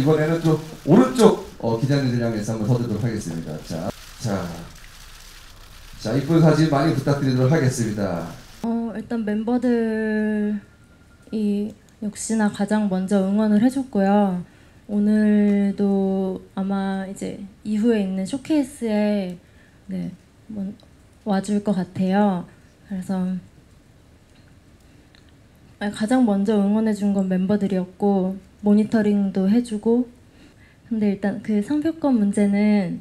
이번에는 좀 오른쪽 어, 기자님들 향해서 한번 서두도록 하겠습니다. 자, 자, 자 이쁜 사진 많이 부탁드리도록 하겠습니다. 어, 일단 멤버들이 역시나 가장 먼저 응원을 해줬고요. 오늘도 아마 이제 이후에 있는 쇼케이스에 네, 뭐, 와줄 것 같아요. 그래서 가장 먼저 응원해준 건 멤버들이었고 모니터링도 해주고 근데 일단 그 상표권 문제는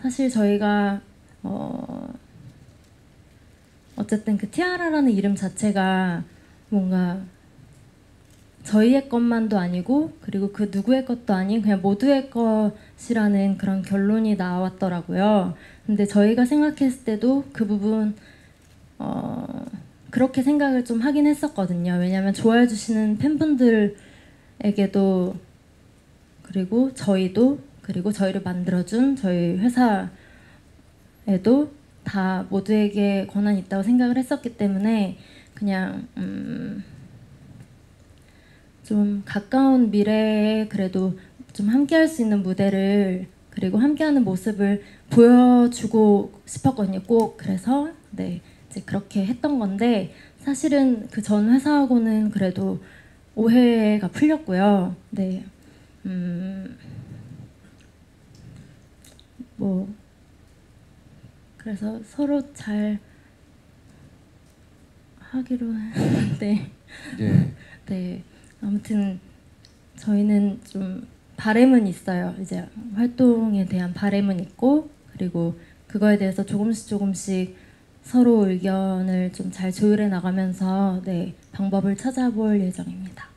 사실 저희가 어, 어쨌든 그 티아라라는 이름 자체가 뭔가 저희의 것만도 아니고 그리고 그 누구의 것도 아닌 그냥 모두의 것이라는 그런 결론이 나왔더라고요. 근데 저희가 생각했을 때도 그 부분 어 그렇게 생각을 좀 하긴 했었거든요. 왜냐하면 좋아해 주시는 팬분들 에게도 그리고 저희도 그리고 저희를 만들어준 저희 회사에도 다 모두에게 권한이 있다고 생각을 했었기 때문에 그냥 음, 좀 가까운 미래에 그래도 좀 함께 할 수 있는 무대를 그리고 함께하는 모습을 보여주고 싶었거든요. 꼭 그래서 네 이제 그렇게 했던 건데 사실은 그 전 회사하고는 그래도 오해가 풀렸고요. 네, 음, 뭐. 그래서 서로 잘 하기로 했는데. 예. 네. 아무튼 저희는 좀 바램은 있어요. 이제 활동에 대한 바램은 있고 그리고 그거에 대해서 조금씩 조금씩 서로 의견을 좀 잘 조율해 나가면서 네 방법을 찾아볼 예정입니다.